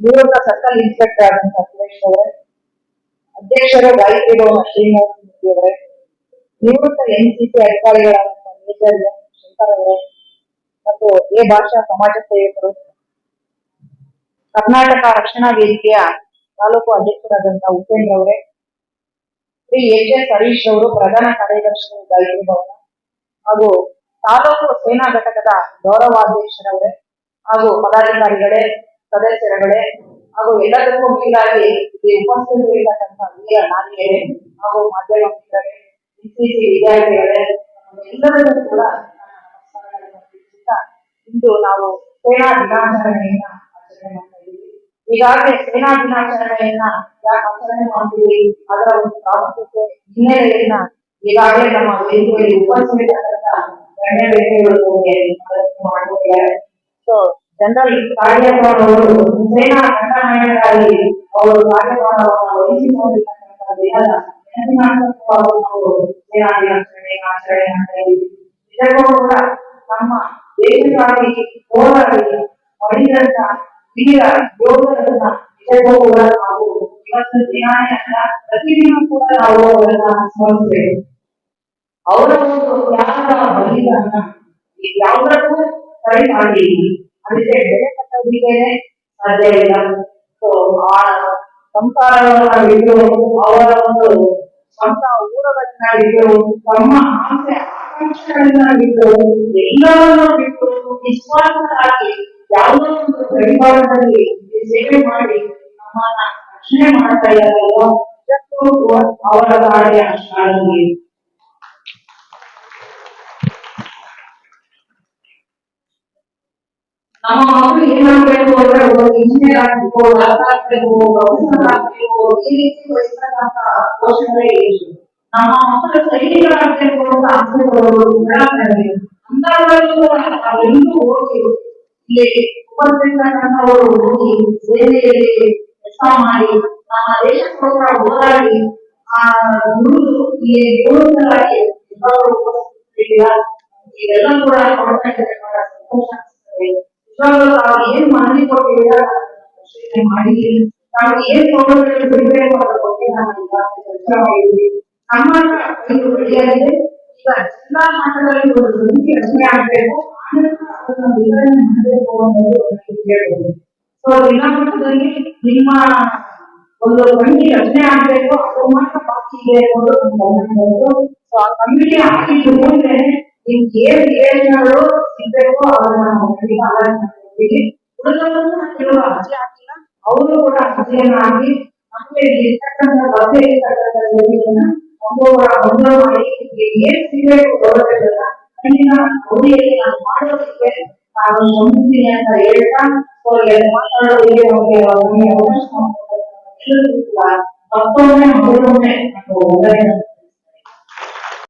ನಿವೃತ್ತ circle inspector ಆದಂತಹ ಸುರೇಶ್ ಅವರೇ, ಅಧ್ಯಕ್ಷರು ಗಾಯತ್ರಿ ಭವನ ಶ್ರೀನಿವಾಸ ಮೂರ್ತಿ ಅವರೇ, ನಿವೃತ್ತ ಎನ್ಸಿಪಿ ಅಧಿಕಾರಿಗಳಾದಂತಹ ಮೇಜರ್ ಶಂಕರ್ ಅವರೇ ಮತ್ತು ಎ. ಭಾಷಾ ಸಮಾಜ ಸೇವಕರು, ಕರ್ನಾಟಕ ರಕ್ಷಣಾ ವೇದಿಕೆಯ ತಾಲೂಕು ಅಧ್ಯಕ್ಷರಾದಂತಹ ಉಪೇಂದ್ರ ಅವರೇ, ಶ್ರೀ ಎಚ್. ಎಸ್. ಹರೀಶ್ ಅವರು ಪ್ರಧಾನ ಕಾರ್ಯದರ್ಶಿಗಳು ಗಾಯತ್ರಿ ಭವನ ಹಾಗೂ ತಾಲೂಕು ಸೇನಾ ಘಟಕದ ಗೌರವಾಧ್ಯಕ್ಷರವರೇ ಹಾಗೂ ಪದಾಧಿಕಾರಿಗಳೇ, ಸದಸ್ಯರುಗಳೇ ಹಾಗೂ ಎಲ್ಲದಕ್ಕೂ ಮುಖ್ಯವಾಗಿ ಇಲ್ಲಿ ಉಪಸ್ಥಿತರಿರ್ತಕ್ಕಂಥ ಹಿರಿಯ ನಾಯಕರೇ ಹಾಗೂ ಮಾಧ್ಯಮ ಮಿತ್ರರೇ ಎನ್ಸಿಸಿ ವಿದ್ಯಾರ್ಥಿಗಳೇ ಎಲ್ಲರಿಗೂ ಕೂಡ ಇಂದು ನಾವು ಸೇನಾ ದಿನಾಚರಣೆಯನ್ನ ಆಚರಣೆ ಮಾಡ್ತಾ ಇದ್ದೀವಿ. ಈಗಾಗಲೇ ಸೇನಾ ದಿನಾಚರಣೆಯನ್ನ ಯಾಕೆ ಆಚರಣೆ ಮಾಡ್ತೀವಿ? ಅದರ ಒಂದು ಪ್ರಾಮುಖ್ಯತೆ ಹಿನ್ನೆಲೆಯನ್ನ ಈಗಾಗಲೇ ನಮ್ಮ ವೇದಿಕೆಯಲ್ಲಿ ಉಪಸ್ಥಿತರಾದಂತಹ ಗಣ್ಯ ವ್ಯಕ್ತಿಗಳು ಮಾಡಿದ್ದಾರೆ ಸೊ ಜನರಲ್ ಕಾರ್ಯಕ್ರಮಗಳು ಸೇನಾ ದಂಡನಾಯಕರಾಗಿ ಅವರು ಕಾರ್ಯಕ್ರಮವನ್ನು ವಹಿಸಿಕೊಂಡಿರ್ತಕ್ಕಂಥ ನಾವು ಆಚರಣೆ ಮಾಡ್ತಾ ಇದ್ದೀವಿ ಕೂಡ ನಮ್ಮ ದೇಶಕ್ಕಾಗಿ ಹೋರಾಡಿ ಮಡಿದಂತ ವೀರ ಯೋಧರನ್ನ ಇದಕ್ಕೂ ಕೂಡ ನಾವು ಇವತ್ತು ದಿನಾನೇ ಅಲ್ಲ ಪ್ರತಿದಿನ ಕೂಡ ನಾವು ಅವರನ್ನ ಸ್ಮರಿಸಬೇಕು ಅವರ ಒಂದು ತ್ಯಾಗದ ಬಲಿದಾನ ಯಾವುದಕ್ಕೂ ಸರಿ ಮಾಡಿ ಅದಕ್ಕೆ ಬೆಲೆ ಕಟ್ಟೋದಿಕ್ಕೆ ಸಾಧ್ಯ ಇಲ್ಲ ಸೊ ಆ ಸಂಸಾರವನ್ನ ಬಿಟ್ಟು ಅವರ ಒಂದು ಸ್ವಂತ ಊರಗಳನ್ನ ಬಿಟ್ಟು ತಮ್ಮ ಆಸೆ, ಆಕಾಂಕ್ಷೆಗಳನ್ನ ಬಿಟ್ಟು ಎಲ್ಲವನ್ನೂ ಬಿಟ್ಟು ನಿಸ್ವಾರ್ಥರಾಗಿ ಯಾವುದೋ ಒಂದು ಪರಿವಾರದಲ್ಲಿ ಸೇವೆ ಮಾಡಿ ನಮ್ಮನ್ನ ರಕ್ಷಣೆ ಮಾಡ್ತಾ ಇದ್ದಾರಲ್ಲ ಅವರ ಕಾರ್ಯ ಶ್ಲಾಘನೀಯ. ನಮ್ಮ ಮಕ್ಕಳು ಏನಾಗ್ಬೇಕು ಅಂದ್ರೆ ಒಂದು ಇಂಜಿನಿಯರ್ ಆಗ್ಬೇಕು ಡಾಕ್ಟರ್ ಆಗ್ಬೇಕು ಪ್ರೊಫೆಸರ್ ಆಗ್ಬೇಕು ಈ ರೀತಿ ವಹಿಸ್ತಕ್ಕಂತ ಪೋಷಣೆ ಇತ್ತು ನಮ್ಮ ಮಕ್ಕಳು ಸೈನಿಕರಾಗ್ಬೇಕು ಅಂತ ಆಸೆ ಪಡೋರು ನಿರಾಕರಣೆ ಅಂತವರಲ್ಲೂ ನಾವೆಲ್ಲೂ ಹೋಗಿ ಇಲ್ಲಿ ಉಪಸ್ಥಿತರಾದಂತವರು ಹೋಗಿ ಸೇನೆಯಲ್ಲಿ ಕೆಲಸ ಮಾಡಿ ನಮ್ಮ ದೇಶಕ್ಕೋಸ್ಕರ ಹೋರಾಡಿ ಆ ದುಡಿದು ಇಲ್ಲಿ ನಿವೃತ್ತರಾಗಿ ಎಲ್ಲರೂ ಉಪಸ್ಥಿತರಿದ್ದೀರಾ ಇದೆಲ್ಲ ಕೂಡ ನೋಡ್ತಾ ಇದ್ರೆ ಬಹಳ ಸಂತೋಷ ಅನಿಸ್ತದೆ ನಿಜವಾಗ್ಲೂ ತಾವು ಏನ್ ಮನವಿ ಕೊಟ್ಟಿದ್ದೀರಾ ಪರಿಶೀಲನೆ ಮಾಡಿ ತಾವು ಏನ್ ಸೌಲಭ್ಯಗಳು ಬಿಡಬೇಕು ಅದ್ರ ಬಗ್ಗೆ ನಾವು ಈಗಾಗಲೇ ಚರ್ಚೆ ಮಾಡಿದ್ವಿ ನಮ್ಮ ಹತ್ರ ಐದು ರೆಡಿಯಾಗಿದೆ ಈಗ ಜಿಲ್ಲಾ ಮಟ್ಟದಲ್ಲಿ ಒಂದು ಸಮಿತಿ ರಚನೆ ಆಗಬೇಕು ಆನಂತರ ಅದನ್ನು ವಿತರಣೆ ಮಾಡಬೇಕು ಅನ್ನೋದು ನನಗೆ ಕೇಳಿದೆ ಸೊ ಜಿಲ್ಲಾ ಮಟ್ಟದಲ್ಲಿ ನಿಮ್ಮ ಒಂದು ಕಮಿಟಿ ರಚನೆ ಆಗ್ಬೇಕು ಅದು ಮಾತ್ರ ಬಾಕಿ ಇದೆ ಅನ್ನೋದು ನನ್ನ ಗಮನಕ್ಕೆ ಬಂತು ಸೊ ಆ ಕಮಿಟಿ ಆಗಿದ್ದು ಮುಂದೆ ನಿಮ್ಗೆ ಏನ್ ನಿವೇಶನಗಳು ಸಿಗ್ಬೇಕು, ಅದನ್ನ ಮಕ್ಕಳಿಗೆ ಆಧಾರ ಮಾಡ್ತೀವಿ ಉಳಿದವರನ್ನ ಕೆಲವರು ಕೂಡ ಅರ್ಜಿಯನ್ನ ಹಾಕಿ ನಮಗೆ ಇರ್ತಕ್ಕಂಥ ಲಭ್ಯ ಇರ್ತಕ್ಕಂಥ ಜಮೀನನ್ನ ಮಾಡಿ ಏನ್ ಸಿಗ್ಬೇಕು ನಾನು ಮಾಡೋದಕ್ಕೆ ನಾನು ಅಂತ ಹೇಳ್ತಾ, ಸೊ ಎರಡು ಮಾತಾಡೋದಕ್ಕೆ ನಮಗೆ ಮತ್ತೊಮ್ಮೆ ವಂದನೆಗಳನ್ನು